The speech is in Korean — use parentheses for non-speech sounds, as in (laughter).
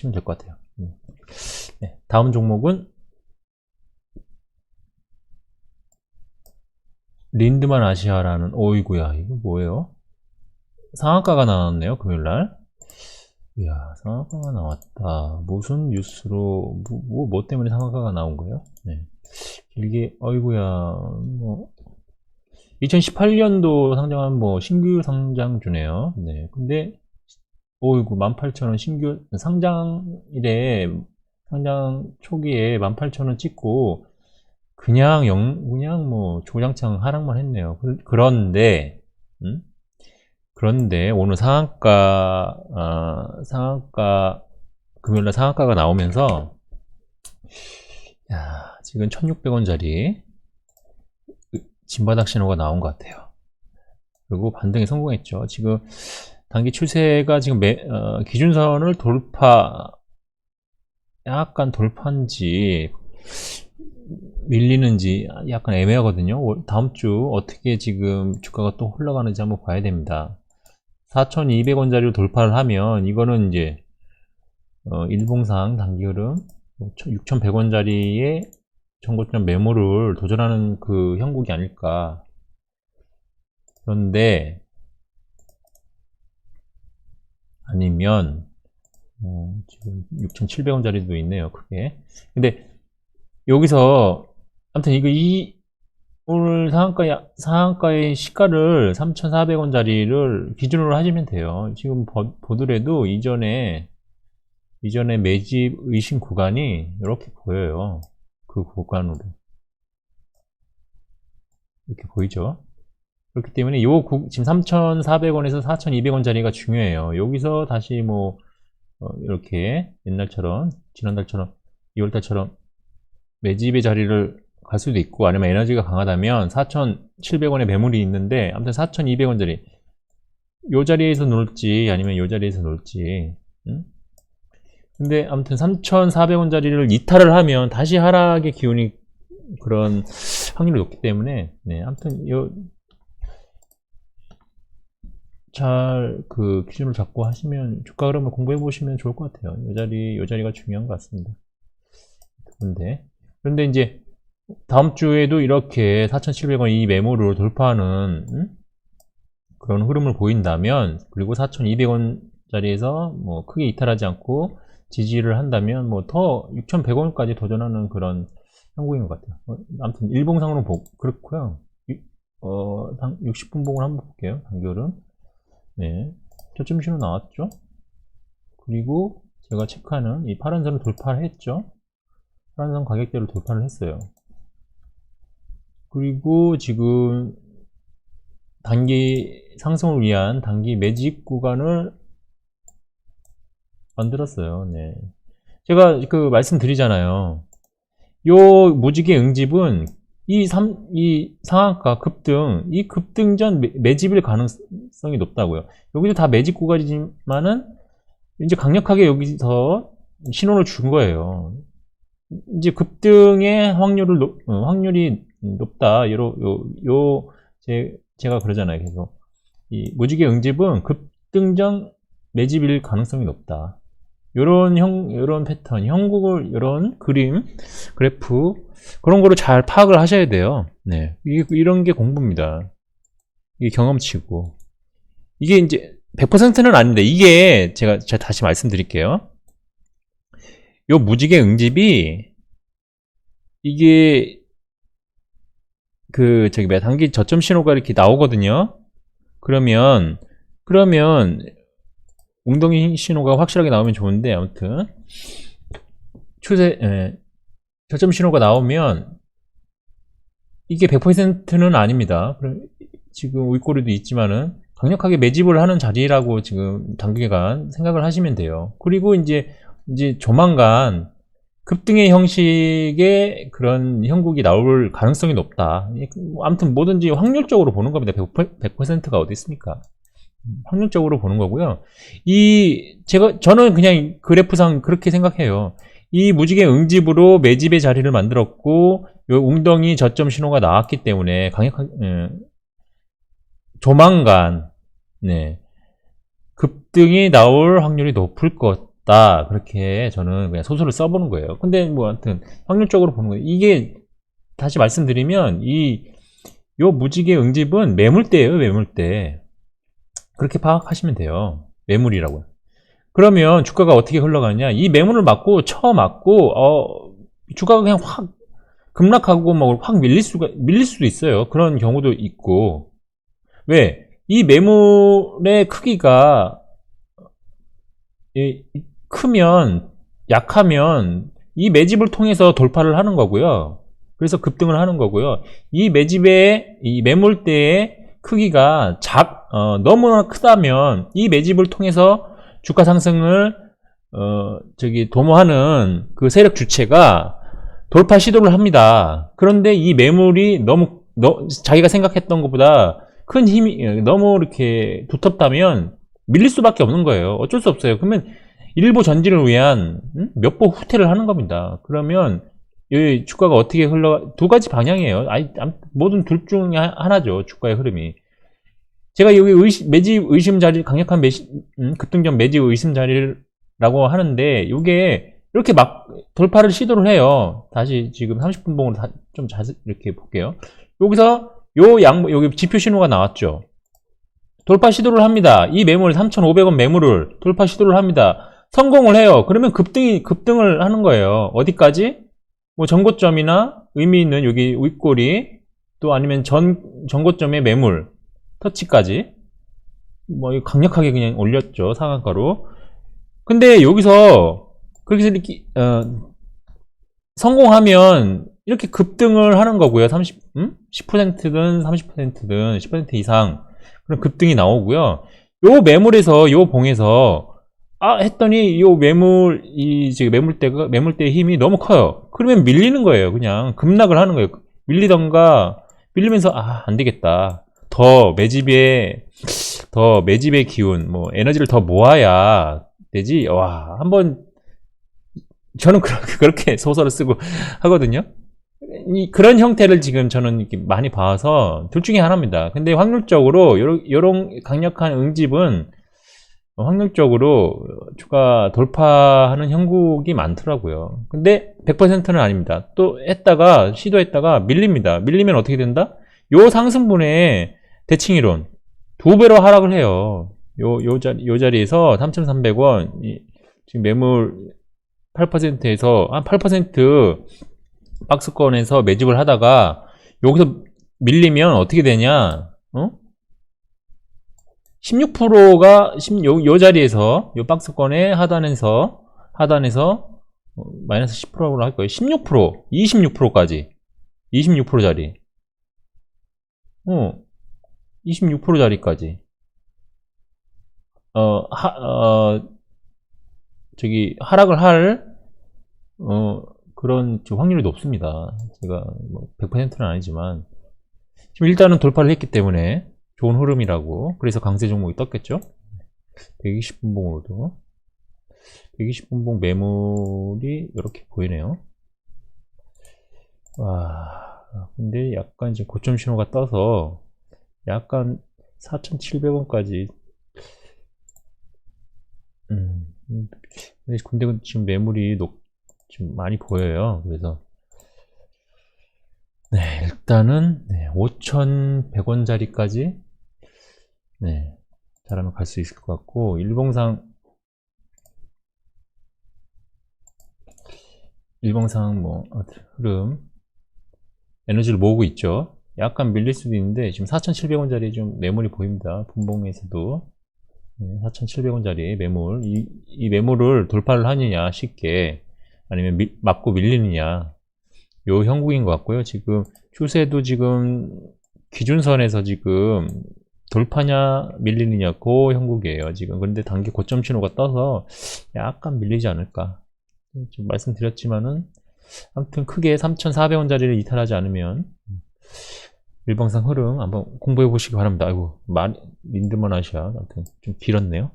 보시면 될 것 같아요. 음. 네, 다음 종목은 린드만 아시아라는 오이구야 이거 뭐예요? 상한가가 나왔네요 금요일날 이야 상한가가 나왔다 무슨 뉴스로 뭐, 뭐, 뭐 때문에 상한가가 나온 거예요? 네. 길게 어이구야 뭐 2018년도 상장한 뭐 신규 상장주네요 네 근데 오이구 18,000원 신규 상장일에 상장 초기에 18,000원 찍고 그냥 영 그냥 뭐 조장창 하락만 했네요. 그- 그런데 음? 그런데 오늘 상한가 아, 상한가 금요일날 상한가가 나오면서 야, 지금 1,600원짜리 진바닥 신호가 나온 것 같아요. 그리고 반등에 성공했죠. 지금 단기 추세가 지금 매, 어, 기준선을 돌파 약간 돌파인지 밀리는지 약간 애매하거든요. 올- 다음 주 어떻게 지금 주가가 또 흘러가는지 한번 봐야 됩니다. 4,200원짜리로 돌파를 하면 이거는 이제 어, 일봉상 단기 흐름 6,100원짜리의 정고점 매물을 도전하는 그 형국이 아닐까. 그런데 아니면 어, 지금 6,700원짜리도 있네요. 크게. 근데 여기서 아무튼 이거 이 오늘 상한가 상한가의 시가를 3,400원짜리를 기준으로 하시면 돼요. 지금 보, 보더라도 이전에 이전에 매집 의심 구간이 이렇게 보여요. 그 구간으로 이렇게 보이죠? 그렇기 때문에 요 구- 지금 3,400원에서 4,200원짜리가 중요해요. 여기서 다시 뭐 어, 이렇게 옛날처럼 지난달처럼 2월달처럼 매집의 자리를 갈 수도 있고 아니면 에너지가 강하다면 4,700원의 매물이 있는데 아무튼 4,200원짜리 요 자리에서 놀지 아니면 요 자리에서 놀지 응? 근데 아무튼 3,400원짜리를 이탈을 하면 다시 하락의 기운이 그런 확률이 높기 때문에 네 아무튼 요 잘 그 기준을 잡고 하시면 주가 흐름을 공부해 보시면 좋을 것 같아요. 요 자리 요 자리가 중요한 것 같습니다. 근데 그런데 이제 다음 주에도 이렇게 4,700원 이 매물을 돌파하는 음? 그런 흐름을 보인다면 그리고 4,200원짜리에서 뭐 크게 이탈하지 않고 지지를 한다면 뭐 더 6,100원까지 도전하는 그런 형국인 것 같아요. 어, 아무튼 일봉상으로 보, 그렇고요. 유- 어, 60분 봉을 한번 볼게요. 단결은 네, 저점 신호 나왔죠. 그리고 제가 체크하는 이 파란 선을 돌파를 했죠. 파란 선 가격대를 돌파를 했어요. 그리고 지금 단기 상승을 위한 단기 매집 구간을 만들었어요. 네. 제가 그 말씀드리잖아요. 요 무지개 응집은 이, 삼, 이 상한가 급등, 이 급등 전 매- 매집일 가능성이 높다고요. 여기도 다 매집 구간이지만은 이제 강력하게 여기서 신호를 준 거예요. 이제 급등의 확률을 높, 어, 확률이 높다. 요러, 요, 요, 제, 제가 그러잖아요. 계속. 이 무지개 응집은 급등 전 매집일 가능성이 높다. 요런 형, 요런 패턴, 형국을, 요런 그림, 그래프, 그런 거를 잘 파악을 하셔야 돼요. 네. 이게, 이런 게 공부입니다. 이게 경험치고. 이게 이제 100%는 아닌데, 이게 제가, 제가 다시 말씀드릴게요. 요 무지개 응집이, 이게, 그, 저기, 뭐야, 단기 저점 신호가 이렇게 나오거든요. 그러면, 그러면, 웅덩이 신호가 확실하게 나오면 좋은데, 아무튼, 추세, 예, 저점 신호가 나오면, 이게 100%는 아닙니다. 지금 윗꼬리도 있지만은, 강력하게 매집을 하는 자리라고 지금 단기간 생각을 하시면 돼요. 그리고 이제, 이제 조만간 급등의 형식의 그런 형국이 나올 가능성이 높다. 뭐 아무튼 뭐든지 확률적으로 보는 겁니다. 100%가 어디 있습니까? 확률적으로 보는 거고요. 이 제가 저는 그냥 그래프상 그렇게 생각해요. 이 무지개 응집으로 매집의 자리를 만들었고 요 웅덩이 저점 신호가 나왔기 때문에 강력한 예, 조만간 네, 급등이 나올 확률이 높을 것 같다. 그렇게 저는 그냥 소설을 써보는 거예요. 근데 뭐, 하여튼, 확률적으로 보는 거예요. 이게, 다시 말씀드리면, 이, 요 무지개 응집은 매물대예요, 매물대. 그렇게 파악하시면 돼요. 매물이라고요. 그러면 주가가 어떻게 흘러가냐? 이 매물을 맞고, 쳐 맞고, 어, 주가가 그냥 확 급락하고 막 확 밀릴 수가, 밀릴 수도 있어요. 그런 경우도 있고. 왜? 이 매물의 크기가 크면 약하면 이 매집을 통해서 돌파를 하는 거고요. 그래서 급등을 하는 거고요. 이 매집의 이 매물대의 크기가 작 어, 너무나 크다면 이 매집을 통해서 주가 상승을 어, 저기 도모하는 그 세력 주체가 돌파 시도를 합니다. 그런데 이 매물이 너무 너, 자기가 생각했던 것보다 큰 힘이 어, 너무 이렇게 두텁다면 밀릴 수밖에 없는 거예요. 어쩔 수 없어요. 그러면 일부 전진을 위한 음? 몇보 후퇴를 하는 겁니다. 그러면 이 주가가 어떻게 흘러 두 가지 방향이에요. 아니 암- 모든 둘 중에 하- 하나죠. 주가의 흐름이. 제가 여기 의심, 매집 의심 자리 강력한 매시, 음, 급등전 매집 의심 자리라고 하는데 이게 이렇게 막 돌파를 시도를 해요. 다시 지금 30분 봉으로 다- 좀 자세히 이렇게 볼게요. 여기서 요 양 여기 지표 신호가 나왔죠. 돌파 시도를 합니다. 이 매물 3,500원 매물을 돌파 시도를 합니다. 성공을 해요. 그러면 급등이 급등을 하는 거예요. 어디까지? 뭐 전고점이나 의미 있는 여기 윗꼬리 또 아니면 전 전고점의 매물 터치까지 뭐 강력하게 그냥 올렸죠 상한가로. 근데 여기서 그렇게 이렇게 어, 성공하면 이렇게 급등을 하는 거고요. 30, 음? 10%든 30%든 10% 이상 그런 급등이 나오고요. 요 매물에서 요 봉에서 아 했더니 요 매물 이 지금 매물대가 매물대의 힘이 너무 커요. 그러면 밀리는 거예요. 그냥 급락을 하는 거예요. 밀리던가 밀리면서 아 안 되겠다. 더 매집에 더 매집의 기운 뭐 에너지를 더 모아야 되지. 와 한번 저는 그렇게, (laughs) 그렇게 소설을 쓰고 하거든요. 이, 그런 형태를 지금 저는 많이 봐서 둘 중에 하나입니다. 근데 확률적으로 요런, 요런 강력한 응집은 확률적으로 주가 돌파하는 형국이 많더라고요. 근데 100%는 아닙니다. 또 했다가 시도했다가 밀립니다. 밀리면 어떻게 된다? 요 상승분의 대칭 이론 두 배로 하락을 해요. 요, 요 자리, 요 자리에서 3,300원 지금 매물 8%에서 한 8% 박스권에서 매집을 하다가 여기서 밀리면 어떻게 되냐? 어? 16%가 요, 요 자리에서 요 박스권의 하단에서 하단에서 어, 마이너스 10%로 할 거예요. 16%, 26%까지. 26% 자리. 어. 26% 자리까지. 어, 하, 어, 저기 하락을 할 어, 그런 좀 확률이 높습니다. 제가 뭐 100%는 아니지만 지금 일단은 돌파를 했기 때문에 좋은 흐름이라고 그래서 강세 종목이 떴겠죠. 120분봉으로도 120분봉 매물이 이렇게 보이네요. 와, 근데 약간 이제 고점 신호가 떠서 약간 4,700원까지 음, 음, 근데 근데 지금 매물이 높, 지금 많이 보여요. 그래서 네, 일단은 네, 5,100원짜리까지 네, 잘하면 갈 수 있을 것 같고 일봉상. 일봉상 뭐 흐름. 에너지를 모으고 있죠. 약간 밀릴 수도 있는데 지금 4,700원짜리 좀 매물이 보입니다. 분봉에서도. 4,700원짜리 매물. 이, 이 매물을 돌파를 하느냐 쉽게. 아니면 미- 맞고 밀리느냐. 요 형국인 것 같고요. 지금 추세도 지금 기준선에서 지금 돌파냐 밀리느냐 그 형국이에요. 지금 그런데 단기 고점 신호가 떠서 약간 밀리지 않을까 지금 말씀드렸지만은 아무튼 크게 3,400원짜리를 이탈하지 않으면 일방상 흐름 한번 공부해 보시기 바랍니다. 아이고 말 린드먼 아시아 아무튼 좀 길었네요.